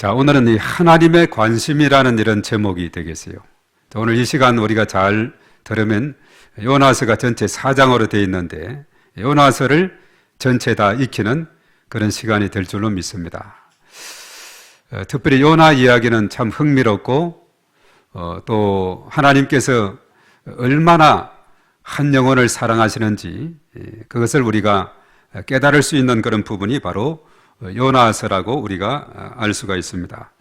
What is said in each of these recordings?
자, 오늘은 이 하나님의 관심이라는 이런 제목이 되겠어요. 자, 오늘 이 시간 우리가 잘 들으면 요나서가 전체 4장으로 되어 있는데 요나서를 전체 다 익히는 그런 시간이 될 줄로 믿습니다. 어, 특별히 요나 이야기는 참 흥미롭고 어, 또 하나님께서 얼마나 한 영혼을 사랑하시는지 예, 그것을 우리가 깨달을 수 있는 그런 부분이 바로 요나서라고 우리가 알 수가 있습니다.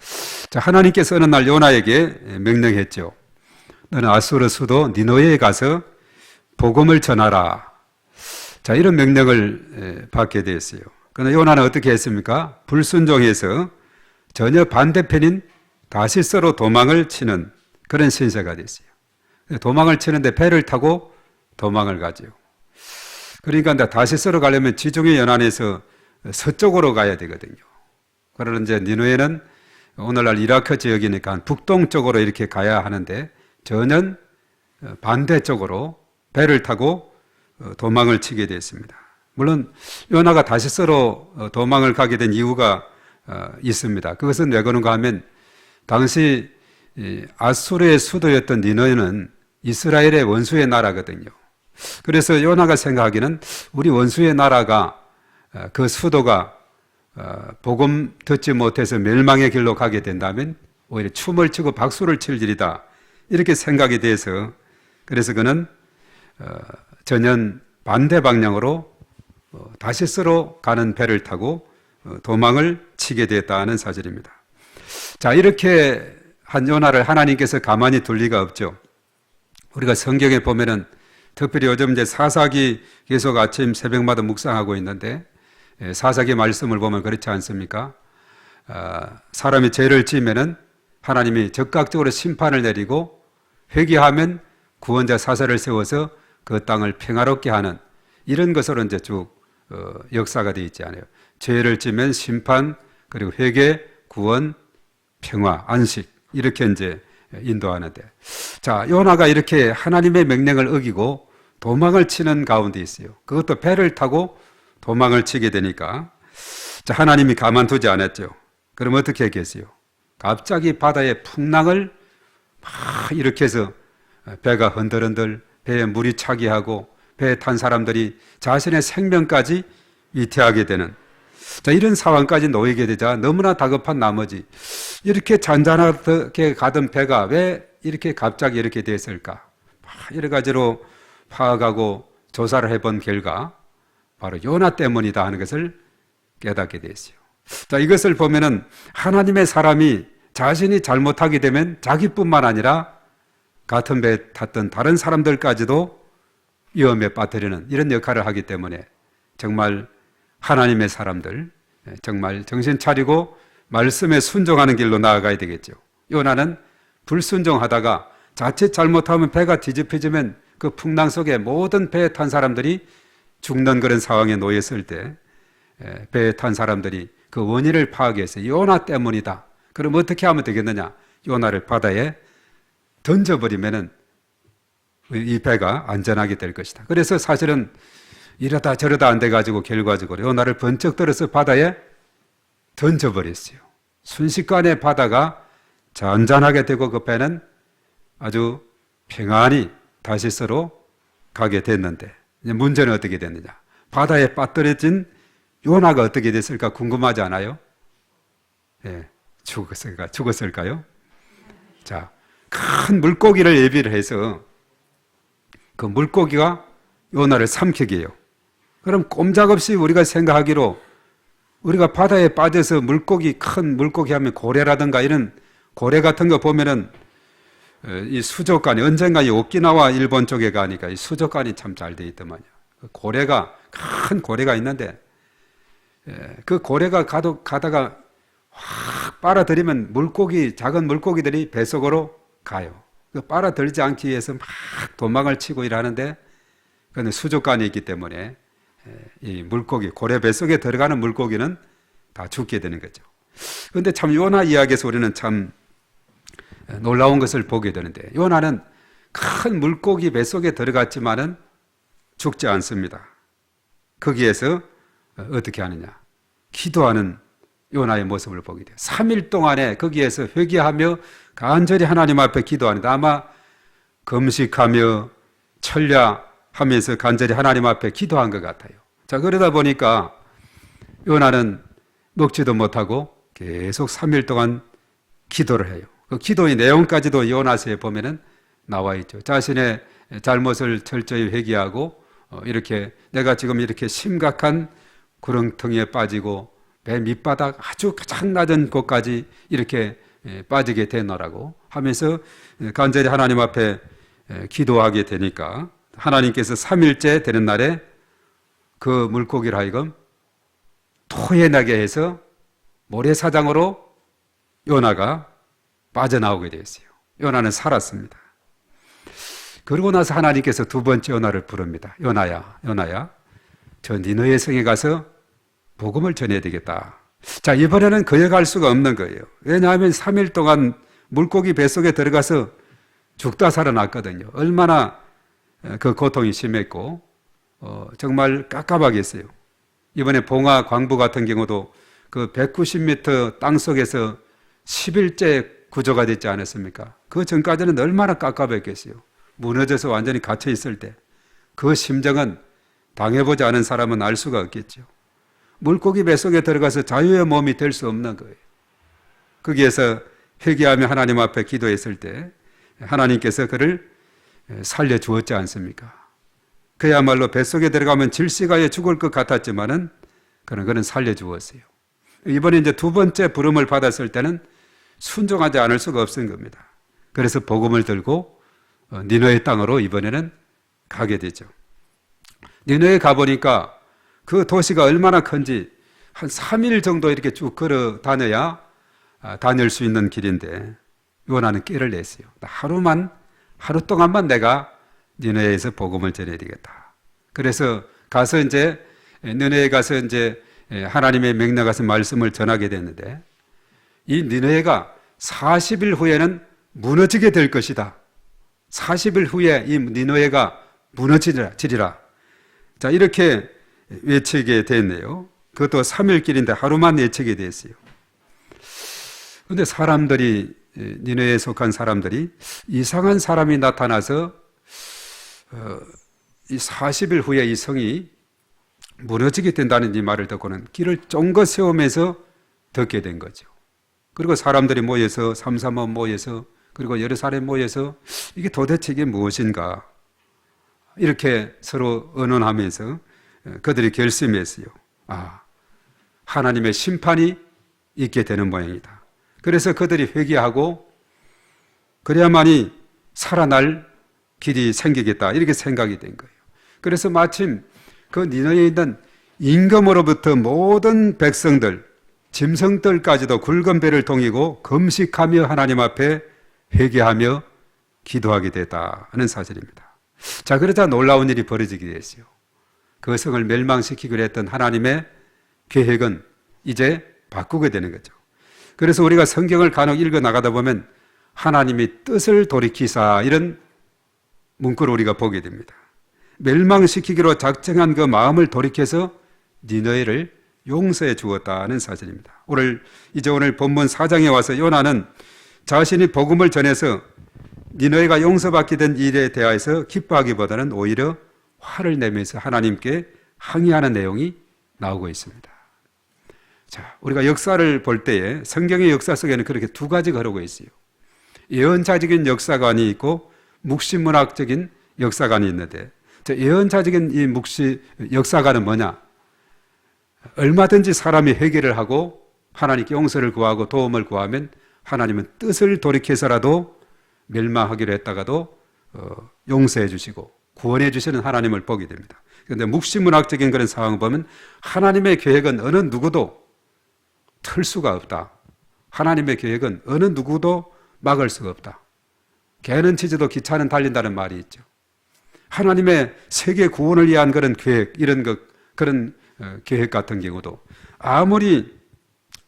자, 하나님께서 어느 날 요나에게 명령했죠. 너는 아수르 수도 니노에 가서 복음을 전하라. 자, 이런 명령을 받게 되었어요. 그러나 요나는 어떻게 했습니까? 불순종해서 전혀 반대편인 다시스로 도망을 치는 그런 신세가 됐어요. 도망을 치는데 배를 타고 도망을 가죠. 그러니까 다시스로 가려면 지중해 연안에서 서쪽으로 가야 되거든요. 그러나 이제 니누에는 오늘날 이라크 지역이니까 북동쪽으로 이렇게 가야 하는데 전혀 반대쪽으로 배를 타고 도망을 치게 됐습니다. 물론 요나가 다시스로 도망을 가게 된 이유가 있습니다. 그것은 왜 그런가 하면 당시 아수르의 수도였던 니너는 이스라엘의 원수의 나라거든요. 그래서 요나가 생각하기는 우리 원수의 나라가 그 수도가 복음 듣지 못해서 멸망의 길로 가게 된다면 오히려 춤을 추고 박수를 칠 일이다. 이렇게 생각이 돼서 그래서 그는 전혀 반대 방향으로 어, 다시스로 가는 배를 타고 어, 도망을 치게 되었다는 사실입니다. 자, 이렇게 한 요나를 하나님께서 가만히 둘 리가 없죠. 우리가 성경에 보면은 특별히 요즘 이제 사사기 계속 아침 새벽마다 묵상하고 있는데 예, 사사기 말씀을 보면 그렇지 않습니까? 아, 사람이 죄를 지으면은 하나님이 적극적으로 심판을 내리고 회개하면 구원자 사사를 세워서 그 땅을 평화롭게 하는 이런 것으로 이제 쭉 어, 역사가 되어 있지 않아요. 죄를 지면 심판 그리고 회개, 구원, 평화, 안식 이렇게 이제 인도하는데 자 요나가 이렇게 하나님의 명령을 어기고 도망을 치는 가운데 있어요. 그것도 배를 타고 도망을 치게 되니까 자 하나님이 가만두지 않았죠. 그럼 어떻게 했겠어요? 갑자기 바다의 풍랑을 막 일으켜서 배가 흔들흔들 배에 물이 차게 하고 배에 탄 사람들이 자신의 생명까지 위태하게 되는 자, 이런 상황까지 놓이게 되자 너무나 다급한 나머지 이렇게 잔잔하게 가던 배가 왜 이렇게 갑자기 이렇게 됐을까? 여러 가지로 파악하고 조사를 해본 결과 바로 요나 때문이다 하는 것을 깨닫게 됐어요. 자, 이것을 보면은 하나님의 사람이 자신이 잘못하게 되면 자기뿐만 아니라 같은 배에 탔던 다른 사람들까지도 위험에 빠뜨리는 이런 역할을 하기 때문에 정말 하나님의 사람들 정말 정신 차리고 말씀에 순종하는 길로 나아가야 되겠죠. 요나는 불순종하다가 자칫 잘못하면 배가 뒤집혀지면 그 풍랑 속에 모든 배에 탄 사람들이 죽는 그런 상황에 놓였을 때 배에 탄 사람들이 그 원인을 파악해서 요나 때문이다. 그럼 어떻게 하면 되겠느냐? 요나를 바다에 던져버리면은 이 배가 안전하게 될 것이다. 그래서 사실은 이러다 저러다 안 돼가지고 결과적으로 요나를 번쩍 들어서 바다에 던져버렸어요. 순식간에 바다가 잔잔하게 되고 그 배는 아주 평안히 다시스로 가게 됐는데 문제는 어떻게 됐느냐? 바다에 빠뜨려진 요나가 어떻게 됐을까 궁금하지 않아요? 예, 죽었을까? 죽었을까요? 자, 큰 물고기를 예비를 해서 그 물고기가 요나를 삼키게 해요. 그럼 꼼짝없이 우리가 생각하기로 우리가 바다에 빠져서 물고기, 큰 물고기 하면 고래라든가 이런 고래 같은 거 보면은 이 수족관이 언젠가 이 오키나와 일본 쪽에 가니까 이 수족관이 참 잘 돼 있더만요. 그 고래가 큰 고래가 있는데 그 고래가 가도 가다가 확 빨아들이면 물고기 작은 물고기들이 뱃속으로 가요. 그 빨아들지 않기 위해서 막 도망을 치고 일하는데 그는 수족관이 있기 때문에 이 물고기 고래 뱃속에 들어가는 물고기는 다 죽게 되는 거죠. 그런데 참 요나 이야기에서 우리는 참 놀라운 것을 보게 되는데 요나는 큰 물고기 뱃속에 들어갔지만은 죽지 않습니다. 거기에서 어떻게 하느냐? 기도하는 요나의 모습을 보게 돼요. 3일 동안에 거기에서 회개하며 간절히 하나님 앞에 기도하는데 아마 금식하며 철야하면서 간절히 하나님 앞에 기도한 것 같아요. 자, 그러다 보니까 요나는 먹지도 못하고 계속 3일 동안 기도를 해요. 그 기도의 내용까지도 요나서에 보면은 나와 있죠. 자신의 잘못을 철저히 회개하고 어, 이렇게 내가 지금 이렇게 심각한 구렁텅이에 빠지고 배 밑바닥 아주 가장 낮은 곳까지 이렇게 예, 빠지게 되노라고 하면서 예, 간절히 하나님 앞에 예, 기도하게 되니까 하나님께서 3일째 되는 날에 그 물고기를 하여금 토해나게 해서 모래사장으로 요나가 빠져나오게 되었어요. 요나는 살았습니다. 그러고 나서 하나님께서 두 번째 요나를 부릅니다. 요나야, 요나야, 저 니너의 성에 가서 복음을 전해야 되겠다. 자, 이번에는 거역할 수가 없는 거예요. 왜냐하면 3일 동안 물고기 뱃속에 들어가서 죽다 살아났거든요. 얼마나 그 고통이 심했고, 어, 정말 깝깝하겠어요. 이번에 봉화 광부 같은 경우도 그 190m 땅 속에서 10일째 구조가 됐지 않았습니까? 그 전까지는 얼마나 깝깝했겠어요. 무너져서 완전히 갇혀 있을 때. 그 심정은 당해보지 않은 사람은 알 수가 없겠죠. 물고기 뱃속에 들어가서 자유의 몸이 될 수 없는 거예요. 거기에서 회개하며 하나님 앞에 기도했을 때 하나님께서 그를 살려 주었지 않습니까? 그야말로 뱃속에 들어가면 질식하여 죽을 것 같았지만은 그는 그는 살려 주었어요. 이번에 이제 두 번째 부름을 받았을 때는 순종하지 않을 수가 없은 겁니다. 그래서 복음을 들고 어, 니너의 땅으로 이번에는 가게 되죠. 니너에 가보니까 그 도시가 얼마나 큰지 한 3일 정도 이렇게 쭉 걸어 다녀야 아, 다닐 수 있는 길인데 요나는 깨를 냈어요. 하루만 하루 동안만 내가 니네에서 복음을 전해야 되겠다. 그래서 가서 이제 니네에 가서 이제 하나님의 명령하신 말씀을 전하게 됐는데 이 니네가 40일 후에는 무너지게 될 것이다. 40일 후에 이 니네가 무너지리라. 자, 이렇게 외치게 됐네요. 그것도 3일 길인데 하루만 외치게 됐어요. 근데 사람들이 니네에 속한 사람들이 이상한 사람이 나타나서 어, 이 40일 후에 이 성이 무너지게 된다는 이 말을 듣고는 길을 쫑긋 세우면서 듣게 된 거죠. 그리고 사람들이 모여서 삼삼원 모여서 그리고 여러 사람 모여서 이게 도대체 이게 무엇인가 이렇게 서로 의논하면서 그들이 결심했어요. 아 하나님의 심판이 있게 되는 모양이다. 그래서 그들이 회개하고 그래야만이 살아날 길이 생기겠다 이렇게 생각이 된 거예요. 그래서 마침 그 니너에 있는 임금으로부터 모든 백성들, 짐승들까지도 굵은 배를 동이고 금식하며 하나님 앞에 회개하며 기도하게 됐다는 사실입니다. 자, 그러자 놀라운 일이 벌어지게 됐어요. 그 성을 멸망시키기로 했던 하나님의 계획은 이제 바꾸게 되는 거죠. 그래서 우리가 성경을 간혹 읽어 나가다 보면 하나님이 뜻을 돌이키사 이런 문구를 우리가 보게 됩니다. 멸망시키기로 작정한 그 마음을 돌이켜서 니너에를 용서해 주었다는 사실입니다. 오늘 이제 오늘 본문 4장에 와서 요나는 자신이 복음을 전해서 니너에가 용서받게 된 일에 대하여서 기뻐하기보다는 오히려 화를 내면서 하나님께 항의하는 내용이 나오고 있습니다. 자, 우리가 역사를 볼 때에 성경의 역사 속에는 그렇게 두 가지가 흐르고 있어요. 예언자적인 역사관이 있고 묵시문학적인 역사관이 있는데 예언자적인 이 묵시 역사관은 뭐냐? 얼마든지 사람이 회개를 하고 하나님께 용서를 구하고 도움을 구하면 하나님은 뜻을 돌이켜서라도 멸망하기로 했다가도 어, 용서해 주시고 구원해 주시는 하나님을 보게 됩니다. 그런데 묵시문학적인 그런 상황을 보면 하나님의 계획은 어느 누구도 틀 수가 없다. 하나님의 계획은 어느 누구도 막을 수가 없다. 개는 치즈도 기차는 달린다는 말이 있죠. 하나님의 세계 구원을 위한 그런 계획, 이런 것, 그런 어, 계획 같은 경우도 아무리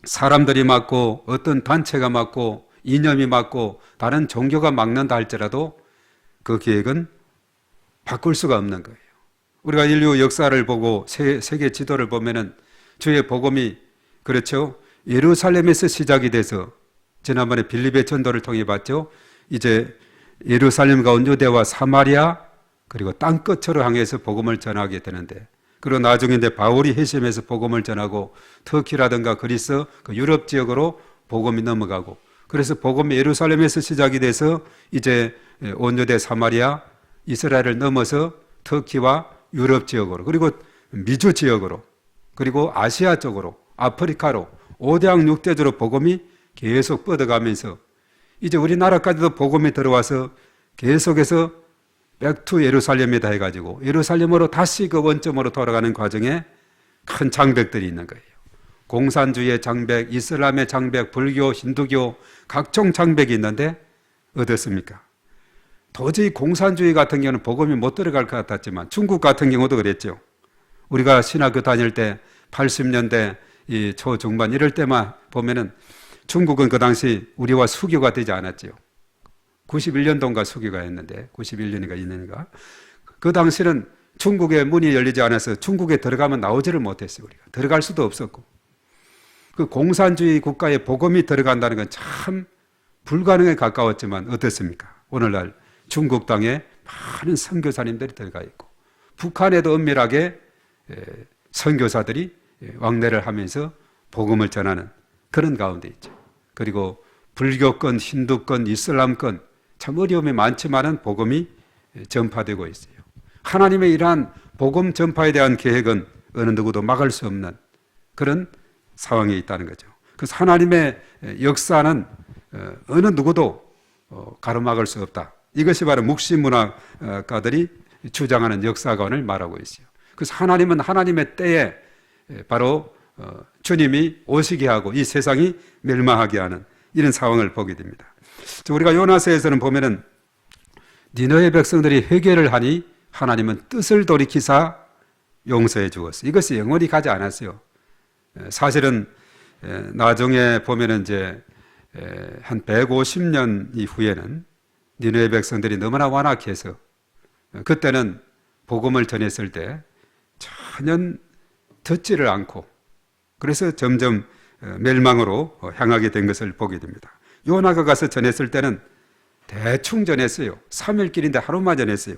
사람들이 맞고 어떤 단체가 맞고 이념이 맞고 다른 종교가 막는다 할지라도 그 계획은 바꿀 수가 없는 거예요. 우리가 인류 역사를 보고 세, 계 지도를 보면은 주의 복음이 그렇죠. 예루살렘에서 시작이 돼서 지난번에 빌립의 전도를 통해 봤죠. 이제 예루살렘과 온 유대와 사마리아 그리고 땅 끝으로 향해서 복음을 전하게 되는데 그리고 나중에 이제 바울이 해심에서 복음을 전하고 터키라든가 그리스 그 유럽 지역으로 복음이 넘어가고 그래서 복음이 예루살렘에서 시작이 돼서 이제 온 유대 사마리아 이스라엘을 넘어서 터키와 유럽 지역으로 그리고 미주 지역으로 그리고 아시아 쪽으로 아프리카로 오대양 육대주로 복음이 계속 뻗어가면서 이제 우리나라까지도 복음이 들어와서 계속해서 백투 예루살렘이다 해가지고 예루살렘으로 다시 그 원점으로 돌아가는 과정에 큰 장벽들이 있는 거예요. 공산주의의 장벽, 이슬람의 장벽, 불교, 힌두교 각종 장벽이 있는데 어떻습니까? 도저히 공산주의 같은 경우는 복음이 못 들어갈 것 같았지만 중국 같은 경우도 그랬죠. 우리가 신학교 다닐 때 80년대 이 초중반 이럴 때만 보면은 중국은 그 당시 우리와 수교가 되지 않았죠. 91년도인가 수교가 했는데 91년인가 2년인가 그 당시는 중국의 문이 열리지 않아서 중국에 들어가면 나오지를 못했어요. 우리가 들어갈 수도 없었고 그 공산주의 국가에 복음이 들어간다는 건 참 불가능에 가까웠지만 어떻습니까? 오늘날 중국 땅에 많은 선교사님들이 들어가 있고 북한에도 은밀하게 선교사들이 왕래를 하면서 복음을 전하는 그런 가운데 있죠. 그리고 불교권, 힌두권, 이슬람권 참 어려움이 많지만은 복음이 전파되고 있어요. 하나님의 이러한 복음 전파에 대한 계획은 어느 누구도 막을 수 없는 그런 상황에 있다는 거죠. 그래서 하나님의 역사는 어, 어느 누구도 어, 가로막을 수 없다. 이것이 바로 묵시문학가들이 주장하는 역사관을 말하고 있어요. 그래서 하나님은 하나님의 때에 바로 어, 주님이 오시게 하고 이 세상이 멸망하게 하는 이런 상황을 보게 됩니다. 우리가 요나서에서는 보면은 니너의 백성들이 회개를 하니 하나님은 뜻을 돌이키사 용서해 주었어. 이것이 영원히 가지 않았어요. 사실은 나중에 보면은 이제 한 150년 이후에는 니느의 백성들이 너무나 완악해서 그때는 복음을 전했을 때 전혀 듣지를 않고 그래서 점점 멸망으로 향하게 된 것을 보게 됩니다. 요나가 가서 전했을 때는 대충 전했어요. 3일 길인데 하루만 전했어요.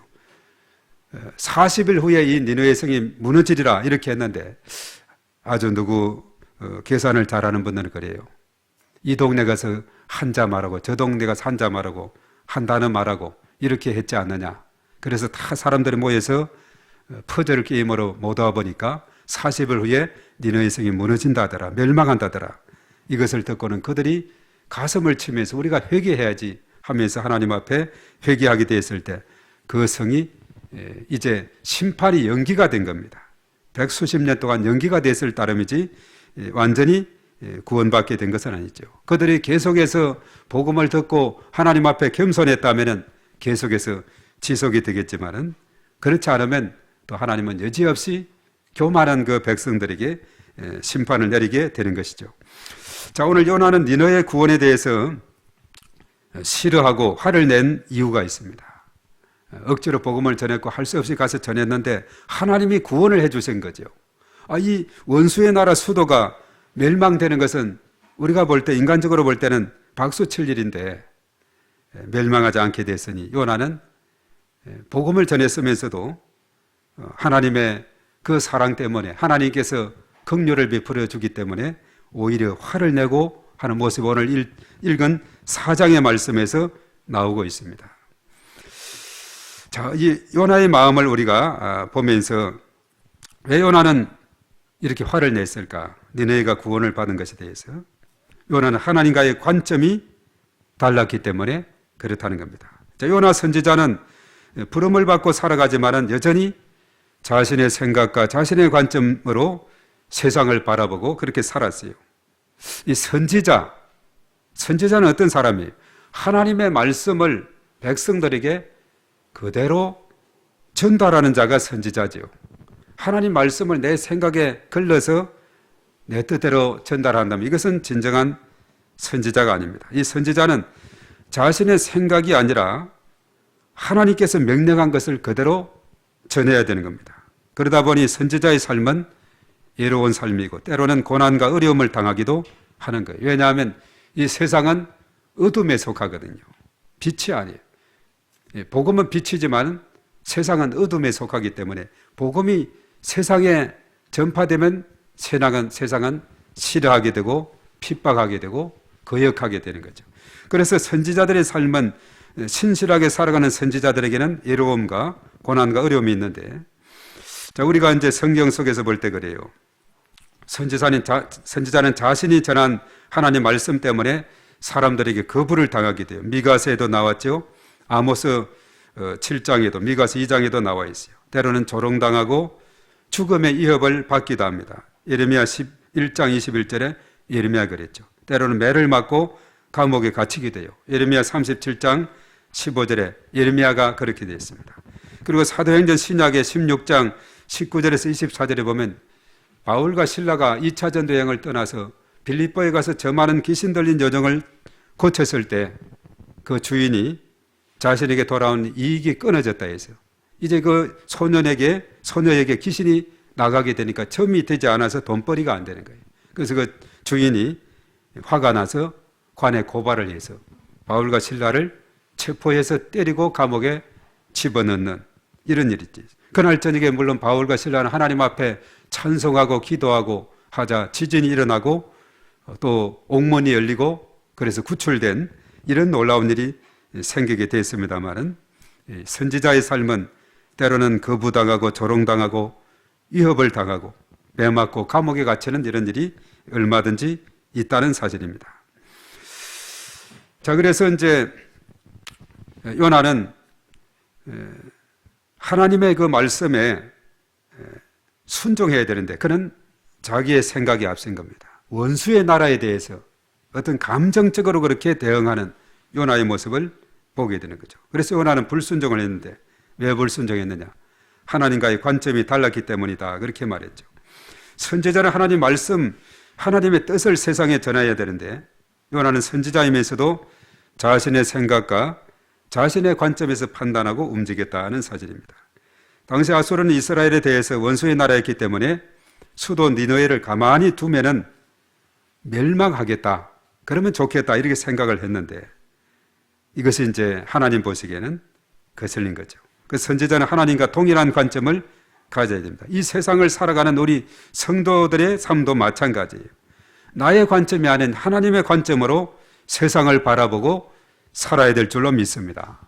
40일 후에 이 니느의 성이 무너지리라 이렇게 했는데 아주 누구 어, 계산을 잘하는 분들은 그래요. 이 동네 가서 한자 말하고 저 동네 가서 한자 말하고 한 단어 말하고 이렇게 했지 않느냐. 그래서 다 사람들이 모여서 어, 퍼즐 게임으로 모아 보니까 40일 후에 니느의 성이 무너진다더라. 멸망한다더라. 이것을 듣고는 그들이 가슴을 치면서 우리가 회개해야지 하면서 하나님 앞에 회개하게 됐을 때 그 성이 이제 심판이 연기가 된 겁니다. 백수십 년 동안 연기가 됐을 따름이지 완전히 구원받게 된 것은 아니죠. 그들이 계속해서 복음을 듣고 하나님 앞에 겸손했다면 계속해서 지속이 되겠지만은 그렇지 않으면 또 하나님은 여지없이 교만한 그 백성들에게 심판을 내리게 되는 것이죠. 자, 오늘 요나는 니너의 구원에 대해서 싫어하고 화를 낸 이유가 있습니다. 억지로 복음을 전했고 할 수 없이 가서 전했는데 하나님이 구원을 해 주신 거죠. 아, 이 원수의 나라 수도가 멸망되는 것은 우리가 볼 때 인간적으로 볼 때는 박수 칠 일인데 멸망하지 않게 됐으니 요나는 복음을 전했으면서도 어, 하나님의 그 사랑 때문에 하나님께서 긍휼을 베풀어 주기 때문에 오히려 화를 내고 하는 모습 오늘 읽은 사장의 말씀에서 나오고 있습니다. 자, 이 요나의 마음을 우리가 아, 보면서 왜 요나는 이렇게 화를 냈을까? 니네가 구원을 받은 것에 대해서 요나는 하나님과의 관점이 달랐기 때문에 그렇다는 겁니다. 자, 요나 선지자는 부름을 받고 살아가지만은 여전히 자신의 생각과 자신의 관점으로 세상을 바라보고 그렇게 살았어요. 이 선지자, 선지자는 어떤 사람이에요? 하나님의 말씀을 백성들에게 그대로 전달하는 자가 선지자지요. 하나님 말씀을 내 생각에 걸러서 내 뜻대로 전달한다면 이것은 진정한 선지자가 아닙니다. 이 선지자는 자신의 생각이 아니라 하나님께서 명령한 것을 그대로 전해야 되는 겁니다. 그러다 보니 선지자의 삶은 예로운 삶이고 때로는 고난과 어려움을 당하기도 하는 거예요. 왜냐하면 이 세상은 어둠에 속하거든요. 빛이 아니에요. 예, 복음은 빛이지만 세상은 어둠에 속하기 때문에 복음이 세상에 전파되면 세상은, 세상은 싫어하게 되고 핍박하게 되고 거역하게 되는 거죠. 그래서 선지자들의 삶은 신실하게 살아가는 선지자들에게는 외로움과 고난과 어려움이 있는데 자, 우리가 이제 성경 속에서 볼 때 그래요. 선지자는, 자, 선지자는 자신이 전한 하나님 말씀 때문에 사람들에게 거부를 당하게 돼요. 미가서에도 나왔죠. 아모스 7장에도 미가서 2장에도 나와 있어요. 때로는 조롱당하고 죽음의 위협을 받기도 합니다. 예레미야 11장 21절에 예레미야 그랬죠. 때로는 매를 맞고 감옥에 갇히게 돼요. 예레미야 37장 15절에 예레미야가 그렇게 되어 있습니다. 그리고 사도행전 신약의 16장 19절에서 24절에 보면 바울과 신라가 2차 전도 여행을 떠나서 빌립보에 가서 저 많은 귀신 들린 여정을 고쳤을 때 그 주인이 자신에게 돌아온 이익이 끊어졌다 해서 이제 그 소년에게 소녀에게 귀신이 나가게 되니까 점이 되지 않아서 돈벌이가 안 되는 거예요. 그래서 그 주인이 화가 나서 관에 고발을 해서 바울과 신라를 체포해서 때리고 감옥에 집어넣는 이런 일이 있지. 그날 저녁에 물론 바울과 신라는 하나님 앞에 찬송하고 기도하고 하자 지진이 일어나고 또 옥문이 열리고 그래서 구출된 이런 놀라운 일이 생기게 됐습니다만은 선지자의 삶은 때로는 거부당하고 조롱당하고 위협을 당하고 매맞고 감옥에 갇히는 이런 일이 얼마든지 있다는 사실입니다. 자, 그래서 이제 요나는 하나님의 그 말씀에 순종해야 되는데 그는 자기의 생각이 앞선 겁니다. 원수의 나라에 대해서 어떤 감정적으로 그렇게 대응하는 요나의 모습을 보게 되는 거죠. 그래서 요나는 불순종을 했는데 왜 불순종했느냐? 하나님과의 관점이 달랐기 때문이다. 그렇게 말했죠. 선지자는 하나님 말씀, 하나님의 뜻을 세상에 전해야 되는데 요나는 선지자이면서도 자신의 생각과 자신의 관점에서 판단하고 움직였다는 사실입니다. 당시 아수르는 이스라엘에 대해서 원수의 나라였기 때문에 수도 니너에를 가만히 두면은 멸망하겠다. 그러면 좋겠다. 이렇게 생각을 했는데 이것이 이제 하나님 보시기에는 거슬린 거죠. 그 선지자는 하나님과 동일한 관점을 가져야 됩니다. 이 세상을 살아가는 우리 성도들의 삶도 마찬가지예요. 나의 관점이 아닌 하나님의 관점으로 세상을 바라보고 살아야 될 줄로 믿습니다.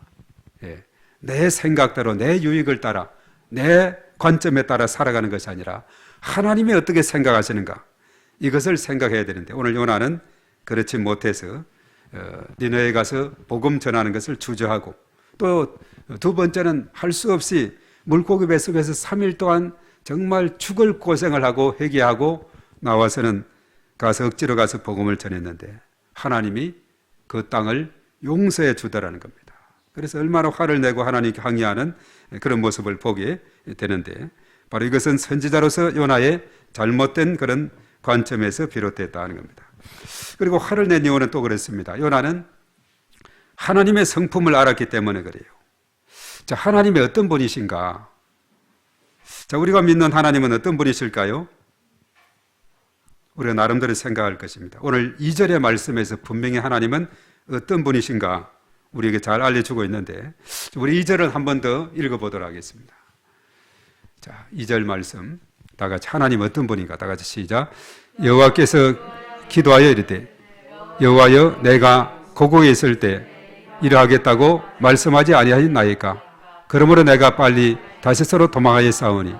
예. 내 생각대로 내 유익을 따라 내 관점에 따라 살아가는 것이 아니라 하나님이 어떻게 생각하시는가 이것을 생각해야 되는데 오늘 요나는 그렇지 못해서 어, 니너에 가서 복음 전하는 것을 주저하고 또 두 번째는 할 수 없이 물고기 뱃속에서 3일 동안 정말 죽을 고생을 하고 회개하고 나와서는 가서 억지로 가서 복음을 전했는데 하나님이 그 땅을 용서해 주더라는 겁니다. 그래서 얼마나 화를 내고 하나님께 항의하는 그런 모습을 보게 되는데 바로 이것은 선지자로서 요나의 잘못된 그런 관점에서 비롯됐다는 겁니다. 그리고 화를 낸 이유는 또 그렇습니다. 요나는 하나님의 성품을 알았기 때문에 그래요. 자, 하나님이 어떤 분이신가? 자, 우리가 믿는 하나님은 어떤 분이실까요? 우리가 나름대로 생각할 것입니다. 오늘 2절의 말씀에서 분명히 하나님은 어떤 분이신가 우리에게 잘 알려주고 있는데, 우리 2절을 한 번 더 읽어보도록 하겠습니다. 자, 2절 말씀. 다 같이 하나님 어떤 분인가? 다 같이 시작. 여호와께서 기도하여 이르되 여호와여 내가 고국에 있을 때 이러하겠다고 말씀하지 아니하였나이까 그러므로 내가 빨리 다시 서로 도망하여 싸우니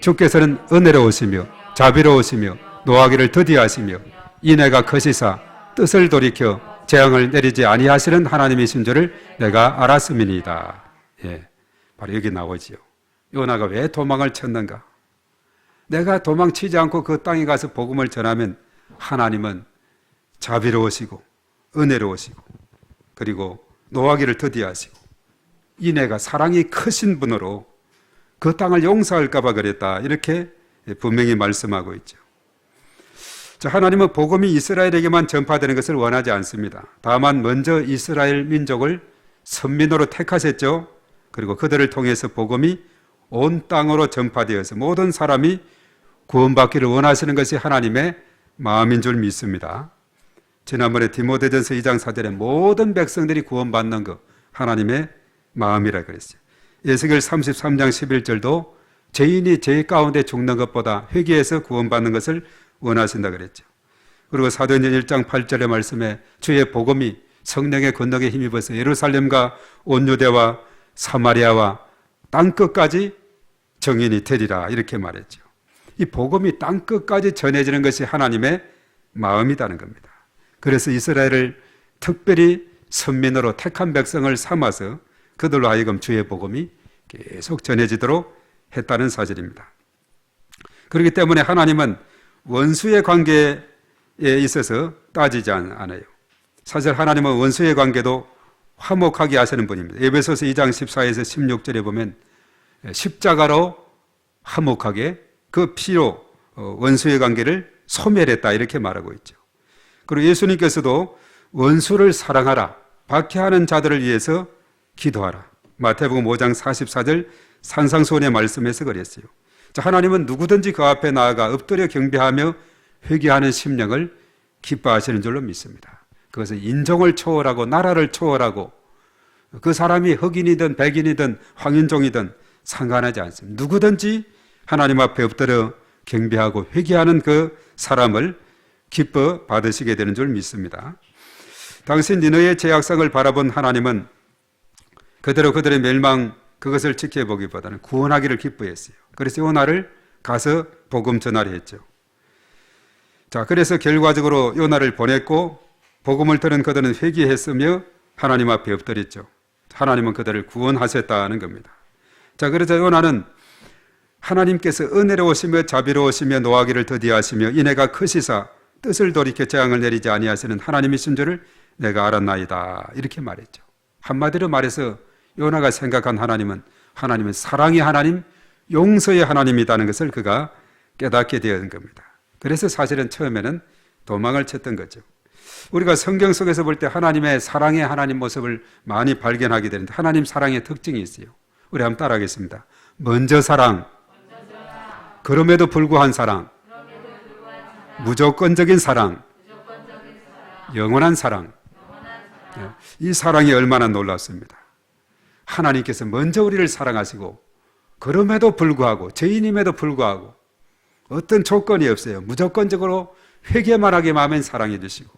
주께서는 은혜로우시며 자비로우시며 노하기를 더디하시며 이내가 거시사 뜻을 돌이켜 재앙을 내리지 아니하시는 하나님이신 줄을 내가 알았음이니이다. 예, 바로 여기 나오지요. 요나가 왜 도망을 쳤는가? 내가 도망치지 않고 그 땅에 가서 복음을 전하면 하나님은 자비로우시고 은혜로우시고 그리고 노하기를 더디하시고 이 내가 사랑이 크신 분으로 그 땅을 용서할까봐 그랬다. 이렇게 분명히 말씀하고 있죠. 자, 하나님은 복음이 이스라엘에게만 전파되는 것을 원하지 않습니다. 다만 먼저 이스라엘 민족을 선민으로 택하셨죠. 그리고 그들을 통해서 복음이 온 땅으로 전파되어서 모든 사람이 구원받기를 원하시는 것이 하나님의 마음인 줄 믿습니다. 지난번에 디모데전서 2장 4절에 모든 백성들이 구원받는 것 하나님의 마음이라 그랬어요. 예수결 33장 11절도 죄인이 죄 가운데 죽는 것보다 회개해서 구원받는 것을 원하신다 그랬죠. 그리고 사도행전 1장 8절의 말씀에 주의 복음이 성령의 권능에 힘입어서 예루살렘과 온 유대와 사마리아와 땅 끝까지 정인이 되리라 이렇게 말했죠. 이 복음이 땅 끝까지 전해지는 것이 하나님의 마음이라는 겁니다. 그래서 이스라엘을 특별히 선민으로 택한 백성을 삼아서 그들로 하여금 주의 복음이 계속 전해지도록 했다는 사실입니다. 그렇기 때문에 하나님은 원수의 관계에 있어서 따지지 않아요. 사실 하나님은 원수의 관계도 화목하게 하시는 분입니다. 에베소서 2장 14에서 16절에 보면 십자가로 화목하게 그 피로 어, 원수의 관계를 소멸했다 이렇게 말하고 있죠. 그리고 예수님께서도 원수를 사랑하라 박해하는 자들을 위해서 기도하라. 마태복음 5장 44절 산상수훈의 말씀에서 그랬어요. 자, 하나님은 누구든지 그 앞에 나아가 엎드려 경배하며 회개하는 심령을 기뻐하시는 줄로 믿습니다. 그것은 인종을 초월하고 나라를 초월하고 그 사람이 흑인이든 백인이든 황인종이든 상관하지 않습니다. 누구든지 하나님 앞에 엎드려 경배하고 회개하는 그 사람을 기뻐 받으시게 되는 줄 믿습니다. 당시 니너의 제약상을 바라본 하나님은 그대로 그들의 멸망 그것을 지켜보기보다는 구원하기를 기뻐했어요. 그래서 요나를 가서 복음 전하려 했죠. 자, 그래서 결과적으로 요나를 보냈고 복음을 들은 그들은 회개했으며 하나님 앞에 엎드렸죠. 하나님은 그들을 구원하셨다는 겁니다. 자, 그래서 요나는 하나님께서 은혜로우시며 자비로우시며 노하기를 더디하시며 이내가 크시사 뜻을 돌이켜 재앙을 내리지 아니하시는 하나님이신 줄을 내가 알았나이다. 이렇게 말했죠. 한마디로 말해서 요나가 생각한 하나님은 하나님은 사랑의 하나님, 용서의 하나님이라는 것을 그가 깨닫게 되었는 겁니다. 그래서 사실은 처음에는 도망을 쳤던 거죠. 우리가 성경 속에서 볼 때 하나님의 사랑의 하나님 모습을 많이 발견하게 되는데 하나님 사랑의 특징이 있어요. 우리 한번 따라하겠습니다. 먼저 사랑, 그럼에도 불구한 사랑, 무조건적인 사랑, 영원한 사랑. 예, 이 사랑이 얼마나 놀랍습니다. 하나님께서 먼저 우리를 사랑하시고 그럼에도 불구하고 죄인임에도 불구하고 어떤 조건이 없어요. 무조건적으로 회개만 하게 하면 사랑해 주시고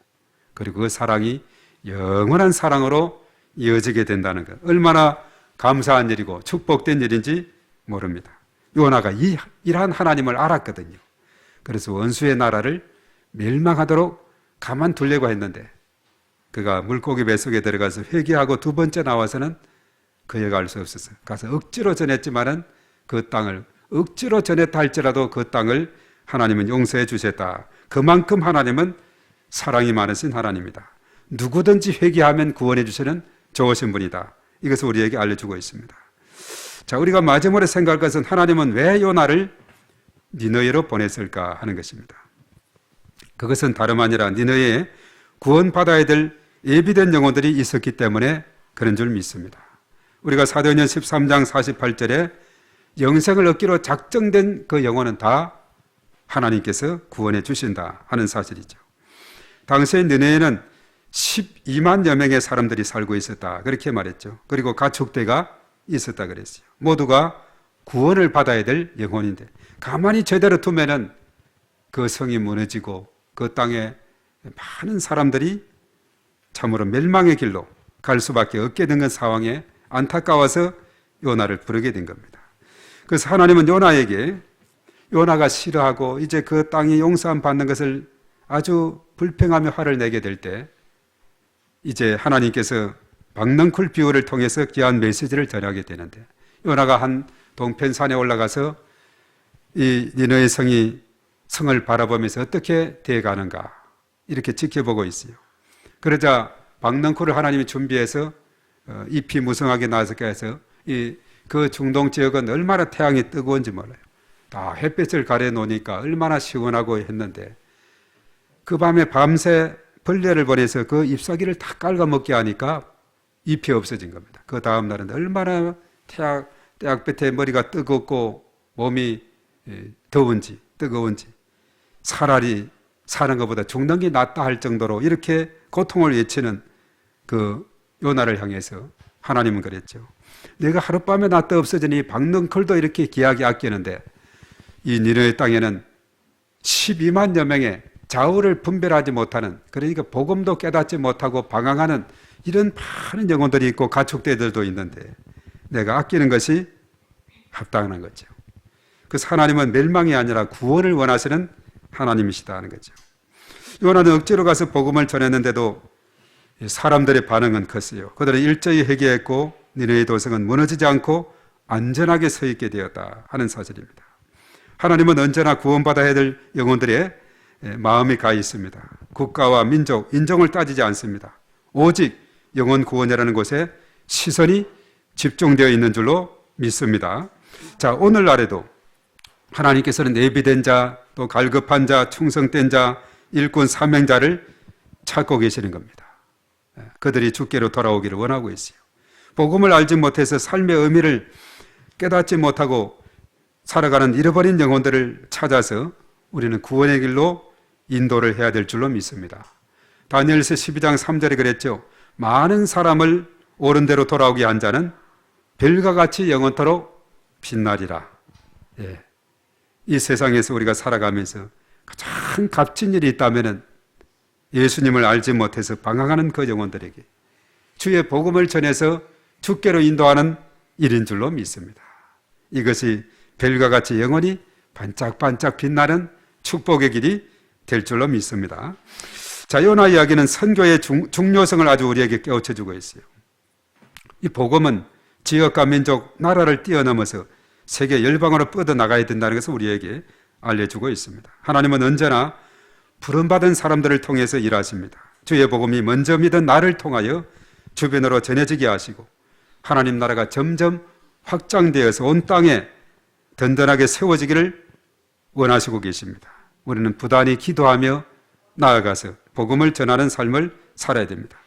그리고 그 사랑이 영원한 사랑으로 이어지게 된다는 것. 얼마나 감사한 일이고 축복된 일인지 모릅니다. 요나가 이, 이러한 하나님을 알았거든요. 그래서 원수의 나라를 멸망하도록 가만 두려고 했는데 그가 물고기 뱃속에 들어가서 회개하고 두 번째 나와서는 그 여가 알 수 없었어요. 가서 억지로 전했지만은 그 땅을 억지로 전했다 할지라도 그 땅을 하나님은 용서해 주셨다. 그만큼 하나님은 사랑이 많으신 하나님이다. 누구든지 회개하면 구원해 주시는 좋으신 분이다. 이것을 우리에게 알려주고 있습니다. 자, 우리가 마지막으로 생각할 것은 하나님은 왜 요나를 니너에로 보냈을까 하는 것입니다. 그것은 다름 아니라 니너에 구원받아야 될 예비된 영혼들이 있었기 때문에 그런 줄 믿습니다. 우리가 사도행전 13장 48절에 영생을 얻기로 작정된 그 영혼은 다 하나님께서 구원해 주신다 하는 사실이죠. 당시에 느네에는 12만여 명의 사람들이 살고 있었다. 그렇게 말했죠. 그리고 가축대가 있었다 그랬어요. 모두가 구원을 받아야 될 영혼인데 가만히 제대로 두면은 그 성이 무너지고 그 땅에 많은 사람들이 참으로 멸망의 길로 갈 수밖에 없게 된그 상황에 안타까워서 요나를 부르게 된 겁니다. 그래서 하나님은 요나에게 요나가 싫어하고 이제 그 땅이 용서함 받는 것을 아주 불평하며 화를 내게 될 때 이제 하나님께서 박능쿨 비유를 통해서 귀한 메시지를 전하게 되는데 요나가 한 동편산에 올라가서 이 니너의 성이 성을 바라보면서 어떻게 대가는가 이렇게 지켜보고 있어요. 그러자 박능쿨을 하나님이 준비해서 어, 잎이 무성하게 나서게 해서 이 그 중동 지역은 얼마나 태양이 뜨거운지 몰라요. 다 햇볕을 가려 놓으니까 얼마나 시원하고 했는데 그 밤에 밤새 벌레를 보내서 그 잎사귀를 다 깔아먹게 하니까 잎이 없어진 겁니다. 그 다음 날은 얼마나 태양, 태양볕에 머리가 뜨겁고 몸이 예, 더운지 뜨거운지 살알이 사는 것보다 죽는 게 낫다 할 정도로 이렇게 고통을 외치는 그 요나를 향해서 하나님은 그랬죠. 내가 하룻밤에 낫다 없어지니 박는 컬도 이렇게 귀하게 아끼는데 이 니르의 땅에는 12만여 명의 좌우를 분별하지 못하는 그러니까 복음도 깨닫지 못하고 방황하는 이런 많은 영혼들이 있고 가축대들도 있는데 내가 아끼는 것이 합당한 거죠. 그래서 하나님은 멸망이 아니라 구원을 원하시는 하나님이시다 하는 거죠. 요나는 억지로 가서 복음을 전했는데도 사람들의 반응은 컸어요. 그들은 일제히 회개했고 니네의 도성은 무너지지 않고 안전하게 서 있게 되었다 하는 사실입니다. 하나님은 언제나 구원받아야 될 영혼들의 마음이 가 있습니다. 국가와 민족, 인종을 따지지 않습니다. 오직 영혼 구원이라는 곳에 시선이 집중되어 있는 줄로 믿습니다. 자, 오늘날에도 하나님께서는 예비된 자, 또 갈급한 자, 충성된 자, 일꾼 사명자를 찾고 계시는 겁니다. 예, 그들이 주께로 돌아오기를 원하고 있어요. 복음을 알지 못해서 삶의 의미를 깨닫지 못하고 살아가는 잃어버린 영혼들을 찾아서 우리는 구원의 길로 인도를 해야 될 줄로 믿습니다. 다니엘서 12장 3절에 그랬죠. 많은 사람을 옳은 대로 돌아오게 한 자는 별과 같이 영원토록 빛나리라. 예. 이 세상에서 우리가 살아가면서 가장 값진 일이 있다면은 예수님을 알지 못해서 방황하는 그 영혼들에게 주의 복음을 전해서 주께로 인도하는 일인 줄로 믿습니다. 이것이 별과 같이 영원히 반짝반짝 빛나는 축복의 길이 될 줄로 믿습니다. 자, 요나 이야기는 선교의 중, 중요성을 아주 우리에게 깨우쳐 주고 있어요. 이 복음은 지역과 민족, 나라를 뛰어넘어서 세계 열방으로 뻗어 나가야 된다는 것을 우리에게 알려주고 있습니다. 하나님은 언제나 부름받은 사람들을 통해서 일하십니다. 주의 복음이 먼저 믿은 나를 통하여 주변으로 전해지게 하시고 하나님 나라가 점점 확장되어서 온 땅에 든든하게 세워지기를 원하시고 계십니다. 우리는 부단히 기도하며 나아가서 복음을 전하는 삶을 살아야 됩니다.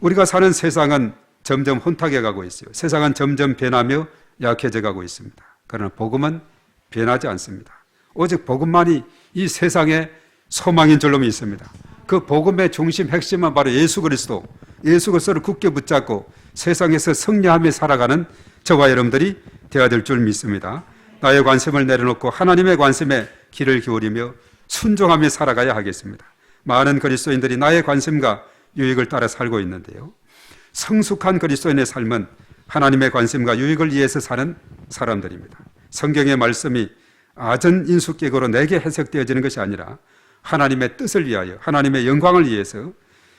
우리가 사는 세상은 점점 혼탁해 가고 있어요. 세상은 점점 변하며 약해져 가고 있습니다. 그러나 복음은 변하지 않습니다. 오직 복음만이 이 세상의 소망인 줄로 믿습니다. 그 복음의 중심 핵심은 바로 예수 그리스도, 예수 그리스도를 굳게 붙잡고 세상에서 승리하며 살아가는 저와 여러분들이 되어야 될 줄 믿습니다. 나의 관심을 내려놓고 하나님의 관심에 귀를 기울이며 순종하며 살아가야 하겠습니다. 많은 그리스도인들이 나의 관심과 유익을 따라 살고 있는데요. 성숙한 그리스도인의 삶은 하나님의 관심과 유익을 위해서 사는 사람들입니다. 성경의 말씀이 아전 인수격으로 내게 해석되어지는 것이 아니라 하나님의 뜻을 위하여 하나님의 영광을 위해서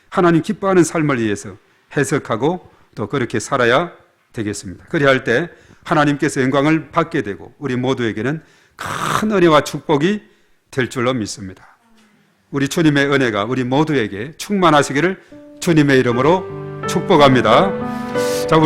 하나님 기뻐하는 삶을 위해서 해석하고 또 그렇게 살아야 되겠습니다. 그리할 때 하나님께서 영광을 받게 되고 우리 모두에게는 큰 은혜와 축복이 될 줄로 믿습니다. 우리 주님의 은혜가 우리 모두에게 충만하시기를 주님의 이름으로 축복합니다.